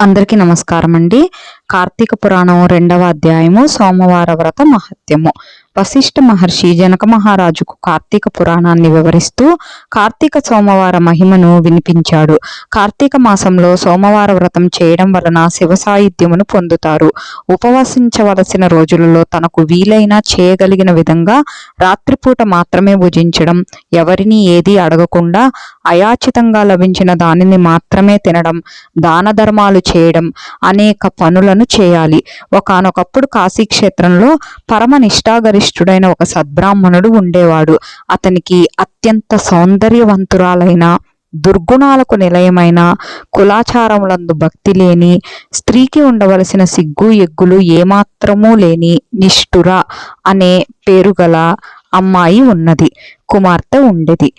అందరికీ నమస్కారం అండి కార్తీక పురాణం రెండవ అధ్యాయము సోమవార వ్రత మహత్యము. వశిష్ఠ మహర్షి జనక మహారాజుకు కార్తీక పురాణాన్ని వివరిస్తూ కార్తీక సోమవార మహిమను వినిపించాడు. కార్తీక మాసంలో సోమవార వ్రతం చేయడం వలన శివ సాహిత్యమును పొందుతారు. ఉపవసించవలసిన రోజులలో తనకు వీలైన చేయగలిగిన విధంగా రాత్రిపూట మాత్రమే భుజించడం ఎవరిని ఏది అడగకుండా అయాచితంగా లభించిన దానిని మాత్రమే తినడం దాన ధర్మాలు చేయడం అనేక పనులను చేయాలి. ఒకనొకప్పుడు కాశీక్షేత్రంలో పరమ నిష్ఠాగరిష్ఠుడైన ఒక సద్బ్రాహ్మణుడు ఉండేవాడు. అతనికి అత్యంత సౌందర్యవంతురాలైన దుర్గుణాలకు నిలయమైన కులాచారములందు భక్తి లేని స్త్రీకి ఉండవలసిన సిగ్గు ఎగ్గులు ఏమాత్రమూ లేని నిష్ఠుర అనే పేరు గల అమ్మాయి ఉన్నది. కుమార్తె ఉండేది.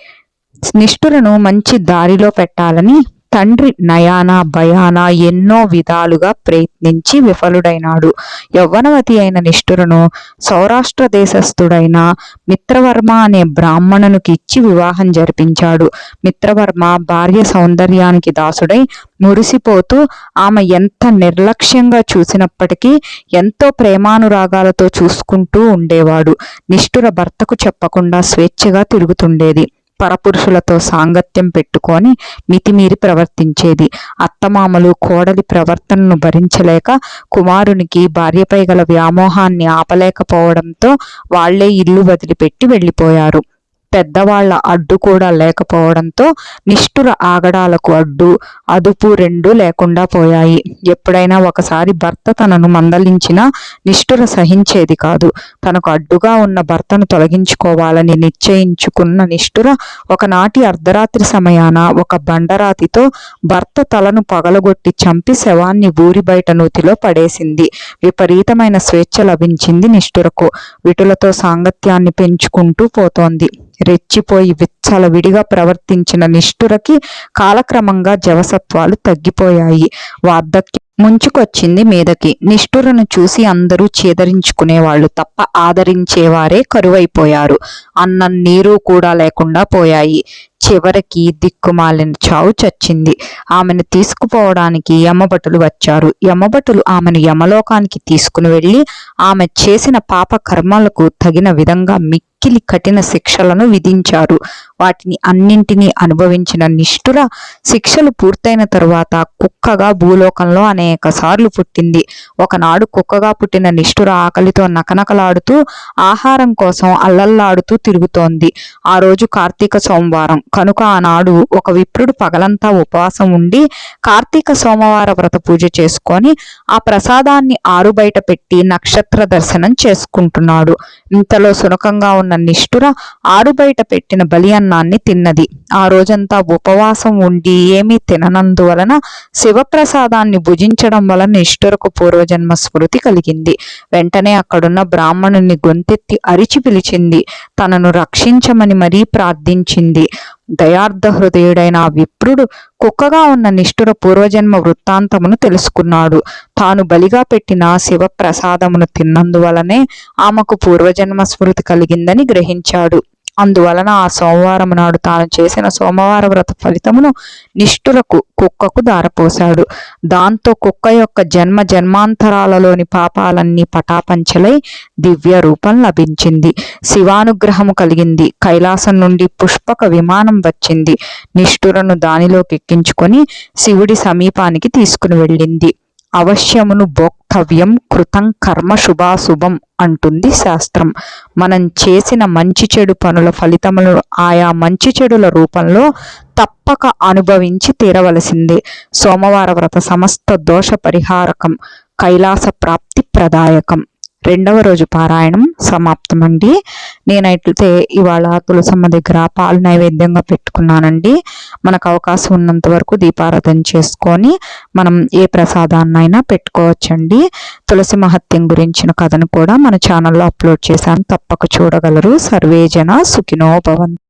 నిష్ఠురను మంచి దారిలో పెట్టాలని తండ్రి నయాన భయాన ఎన్నో విధాలుగా ప్రయత్నించి విఫలుడైనాడు. యవ్వనవతి అయిన నిష్ఠురను సౌరాష్ట్ర దేశస్థుడైన మిత్రవర్మ అనే బ్రాహ్మణునికి ఇచ్చి వివాహం జరిపించాడు. మిత్రవర్మ భార్య సౌందర్యానికి దాసుడై మురిసిపోతూ ఆమె ఎంత నిర్లక్ష్యంగా చూసినప్పటికీ ఎంతో ప్రేమానురాగాలతో చూసుకుంటూ ఉండేవాడు. నిష్ఠుర భర్తకు చెప్పకుండా స్వేచ్ఛగా తిరుగుతుండేది. పరపురుషులతో సాంగత్యం పెట్టుకొని మితిమీరి ప్రవర్తించేది. అత్తమామలు కోడలి ప్రవర్తనను భరించలేక కుమారునికి భార్యపై గల వ్యామోహాన్ని ఆపలేకపోవడంతో వాళ్ళే ఇల్లు వదిలిపెట్టి వెళ్ళిపోయారు. పెద్దవాళ్ళ అడ్డు కూడా లేకపోవడంతో నిష్ఠుర ఆగడాలకు అడ్డు అదుపు రెండు లేకుండా పోయాయి. ఎప్పుడైనా ఒకసారి భర్త తనను మందలించినా నిష్ఠుర సహించేది కాదు. తనకు అడ్డుగా ఉన్న భర్తను తొలగించుకోవాలని నిశ్చయించుకున్న నిష్ఠుర ఒకనాటి అర్ధరాత్రి సమయాన ఒక బండరాతితో భర్త తలను పగలగొట్టి చంపి శవాన్ని ఊరి బయట నూతిలో పడేసింది. విపరీతమైన స్వేచ్ఛ లభించింది నిష్ఠురకు. విటులతో సాంగత్యాన్ని పెంచుకుంటూ పోతోంది. రెచ్చిపోయి విచ్చలవిడిగా ప్రవర్తించిన నిష్ఠురకి కాలక్రమంగా జవసత్వాలు తగ్గిపోయాయి. వార్ధక్యం ముంచుకొచ్చింది మీదకి. నిష్ఠురను చూసి అందరూ చేదరించుకునేవాళ్ళు తప్ప ఆదరించేవారే కరువైపోయారు. అన్నం నీరు కూడా లేకుండా పోయాయి. చివరికి దిక్కుమాలిన చావు చచ్చింది. ఆమెను తీసుకుపోవడానికి యమభటులు వచ్చారు. యమభటులు ఆమెను యమలోకానికి తీసుకుని వెళ్ళి ఆమె చేసిన పాప కర్మలకు తగిన విధంగా మిక్కిలి కఠిన శిక్షలను విధించారు. వాటిని అన్నింటినీ అనుభవించిన నిష్ఠుర శిక్షలు పూర్తయిన తరువాత కుక్కగా భూలోకంలో అనేక సార్లు పుట్టింది. ఒకనాడు కుక్కగా పుట్టిన నిష్ఠుర ఆకలితో నకనకలాడుతూ ఆహారం కోసం అల్లల్లాడుతూ తిరుగుతోంది. ఆ రోజు కార్తీక సోమవారం. కనుక ఆనాడు ఒక విప్రుడు పగలంతా ఉపవాసం ఉండి కార్తీక సోమవార వ్రత పూజ చేసుకొని ఆ ప్రసాదాన్ని ఆరు బయట పెట్టి నక్షత్ర దర్శనం చేసుకుంటున్నాడు. ఇంతలో సునకంగా ఉన్న నిష్ఠుర ఆరు బయట పెట్టిన బలి అన్నాన్ని తిన్నది. ఆ రోజంతా ఉపవాసం ఉండి ఏమీ తిననందువలన శివప్రసాదాన్ని భుజించడం వలన నిష్ఠురకు పూర్వజన్మ స్మృతి కలిగింది. వెంటనే అక్కడున్న బ్రాహ్మణుని గొంతెత్తి అరిచి పిలిచింది. తనను రక్షించమని మరీ ప్రార్థించింది. దయార్థ హృదయుడైన ఆ విప్రుడు కుక్కగా ఉన్న నిష్ఠుర పూర్వజన్మ వృత్తాంతమును తెలుసుకున్నాడు. తాను బలిగా పెట్టిన శివ ప్రసాదమును తిన్నందువలనే ఆమెకు పూర్వజన్మ స్మృతి కలిగిందని గ్రహించాడు. అందువలన ఆ సోమవారం నాడు తాను చేసిన సోమవార వ్రత ఫలితమును నిష్ఠులకు కుక్కకు దారపోశాడు. దాంతో కుక్క యొక్క జన్మ జన్మాంతరాలలోని పాపాలన్నీ పటాపంచలై దివ్య రూపం లభించింది. శివానుగ్రహము కలిగింది. కైలాసం నుండి పుష్పక విమానం వచ్చింది. నిష్ఠురను దానిలోకి ఎక్కించుకొని శివుడి సమీపానికి తీసుకుని వెళ్ళింది. అవశ్యమును భోక్తవ్యం కృతం కర్మ శుభాశుభం అంటుంది శాస్త్రం. మనం చేసిన మంచి చెడు పనుల ఫలితములను ఆయా మంచి చెడుల రూపంలో తప్పక అనుభవించి తీరవలసిందే. సోమవార వ్రత సమస్త దోష పరిహారకం కైలాస ప్రాప్తి ప్రదాయకం. రెండవ రోజు పారాయణం సమాప్తమండి. నేనైతే ఇవాళ తులసమ్మ దగ్గర పాలు నైవేద్యంగా పెట్టుకున్నానండి. మనకు అవకాశం ఉన్నంత వరకు దీపారాధన చేసుకొని మనం ఏ ప్రసాదాన్నైనా పెట్టుకోవచ్చండి. తులసి మహత్యం గురించిన కథను కూడా మన ఛానల్లో అప్లోడ్ చేశాను. తప్పక చూడగలరు. సర్వేజన సుఖినో భవంతు.